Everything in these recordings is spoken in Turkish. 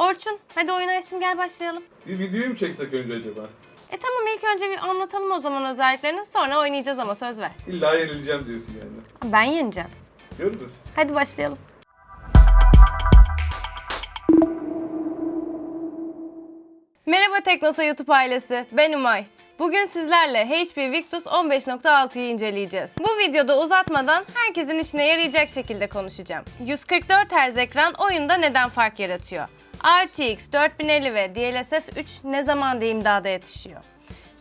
Orçun hadi oyun açtım gel başlayalım. Bir videoyu mu çeksek önce acaba? E tamam ilk önce bir anlatalım o zaman özelliklerini sonra oynayacağız ama söz ver. İlla yenileceğim diyorsun yani. Ben yeneceğim. Görürüz. Hadi başlayalım. Merhaba Teknosa YouTube ailesi, ben Umay. Bugün sizlerle HP Victus 15.6'yı inceleyeceğiz. Bu videoda uzatmadan herkesin işine yarayacak şekilde konuşacağım. 144 Hz ekran oyunda neden fark yaratıyor? RTX 4050 ve DLSS 3 ne zaman da imdada yetişiyor?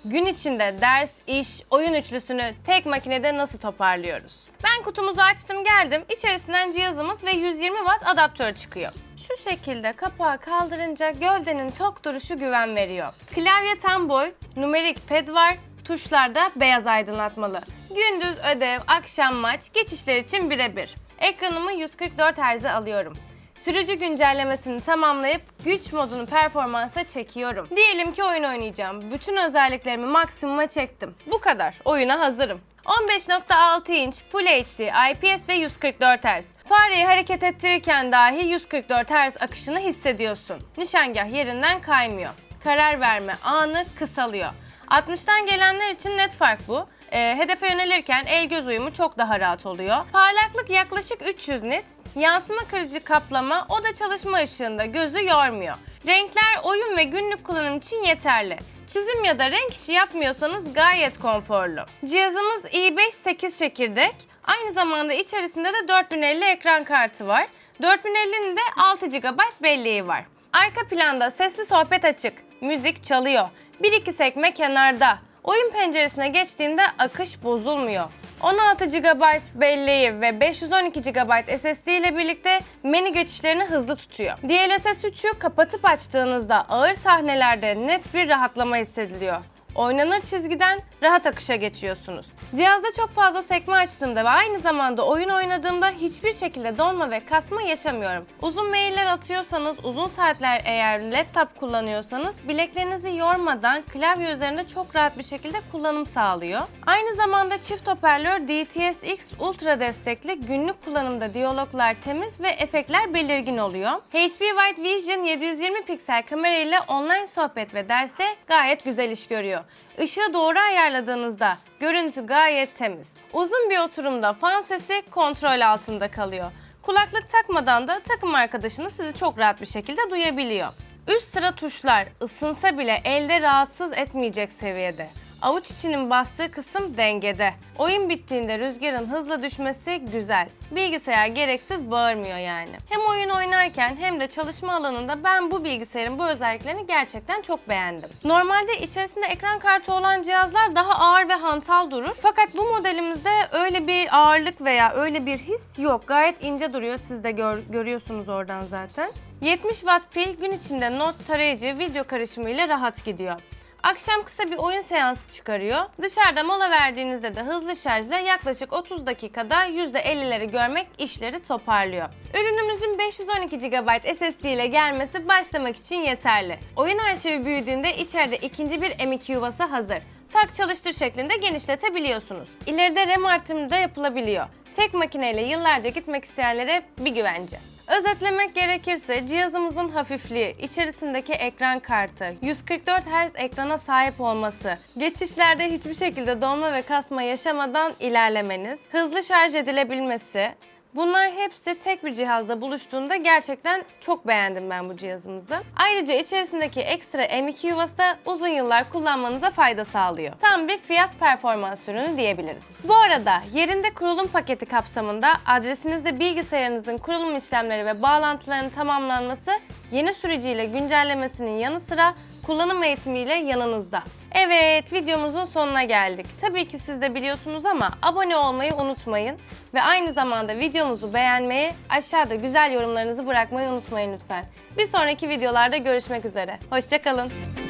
Gün içinde ders, iş, oyun üçlüsünü tek makinede nasıl toparlıyoruz? Ben kutumuzu açtım geldim. İçerisinden cihazımız ve 120 watt adaptör çıkıyor. Şu şekilde kapağı kaldırınca gövdenin tok duruşu güven veriyor. Klavye tam boy, numerik pad var, tuşlarda beyaz aydınlatmalı. Gündüz ödev, akşam maç, geçişler için birebir. Ekranımı 144 Hz'e alıyorum. Sürücü güncellemesini tamamlayıp güç modunu performansa çekiyorum. Diyelim ki oyun oynayacağım. Bütün özelliklerimi maksimuma çektim. Bu kadar. Oyuna hazırım. 15.6 inç Full HD IPS ve 144 Hz. Fareyi hareket ettirirken dahi 144 Hz akışını hissediyorsun. Nişangah yerinden kaymıyor. Karar verme anı kısalıyor. 60'tan gelenler için net fark bu. Ee, hedefe yönelirken el göz uyumu çok daha rahat oluyor. Parlaklık yaklaşık 300 nit. Yansıma kırıcı kaplama o da çalışma ışığında gözü yormuyor. Renkler oyun ve günlük kullanım için yeterli. Çizim ya da renk işi yapmıyorsanız gayet konforlu. Cihazımız i5 8 çekirdek. Aynı zamanda içerisinde de 4050 ekran kartı var. 4050'nin de 6 GB belleği var. Arka planda sesli sohbet açık, müzik çalıyor. 1-2 sekme kenarda. Oyun penceresine geçtiğinde akış bozulmuyor. 16 GB belleği ve 512 GB SSD ile birlikte menü geçişlerini hızlı tutuyor. DLSS 3'ü kapatıp açtığınızda ağır sahnelerde net bir rahatlama hissediliyor. Oynanır çizgiden rahat akışa geçiyorsunuz. Cihazda çok fazla sekme açtığımda ve aynı zamanda oyun oynadığımda hiçbir şekilde donma ve kasma yaşamıyorum. Uzun mailler atıyorsanız, uzun saatler eğer laptop kullanıyorsanız bileklerinizi yormadan klavye üzerinde çok rahat bir şekilde kullanım sağlıyor. Aynı zamanda çift hoparlör DTS-X Ultra destekli günlük kullanımda diyaloglar temiz ve efektler belirgin oluyor. HP White Vision 720 piksel kamera ile online sohbet ve derste gayet güzel iş görüyor. Işığı doğru ayarladığınızda görüntü gayet temiz. Uzun bir oturumda fan sesi kontrol altında kalıyor. Kulaklık takmadan da takım arkadaşınız sizi çok rahat bir şekilde duyabiliyor. Üst sıra tuşlar ısınsa bile elde rahatsız etmeyecek seviyede. Avuç içinin bastığı kısım dengede. Oyun bittiğinde rüzgarın hızla düşmesi güzel. Bilgisayar gereksiz bağırmıyor yani. Hem oyun oynarken hem de çalışma alanında ben bu bilgisayarın bu özelliklerini gerçekten çok beğendim. Normalde içerisinde ekran kartı olan cihazlar daha ağır ve hantal durur. Fakat bu modelimizde öyle bir ağırlık veya öyle bir his yok. Gayet ince duruyor. Siz de gör- görüyorsunuz oradan zaten. 70 watt pil gün içinde not tarayıcı video karışımı ile rahat gidiyor. Akşam kısa bir oyun seansı çıkarıyor. Dışarıda mola verdiğinizde de hızlı şarjla yaklaşık 30 dakikada %50'leri görmek işleri toparlıyor. Ürünümüzün 512 GB SSD ile gelmesi başlamak için yeterli. Oyun arşivi büyüdüğünde içeride ikinci bir M2 yuvası hazır. Tak çalıştır şeklinde genişletebiliyorsunuz. İleride RAM artırımı da yapılabiliyor. Tek makineyle yıllarca gitmek isteyenlere bir güvence. Özetlemek gerekirse cihazımızın hafifliği, içerisindeki ekran kartı, 144 Hz ekrana sahip olması, geçişlerde hiçbir şekilde donma ve kasma yaşamadan ilerlemeniz, hızlı şarj edilebilmesi, Bunlar hepsi tek bir cihazda buluştuğunda gerçekten çok beğendim ben bu cihazımızı. Ayrıca içerisindeki ekstra M2 yuvası da uzun yıllar kullanmanıza fayda sağlıyor. Tam bir fiyat performans ürünü diyebiliriz. Bu arada yerinde kurulum paketi kapsamında adresinizde bilgisayarınızın kurulum işlemleri ve bağlantılarının tamamlanması yeni sürücüyle güncellemesinin yanı sıra kullanım eğitimiyle yanınızda. Evet videomuzun sonuna geldik. Tabii ki siz de biliyorsunuz ama abone olmayı unutmayın. Ve aynı zamanda videomuzu beğenmeyi, aşağıda güzel yorumlarınızı bırakmayı unutmayın lütfen. Bir sonraki videolarda görüşmek üzere. Hoşçakalın.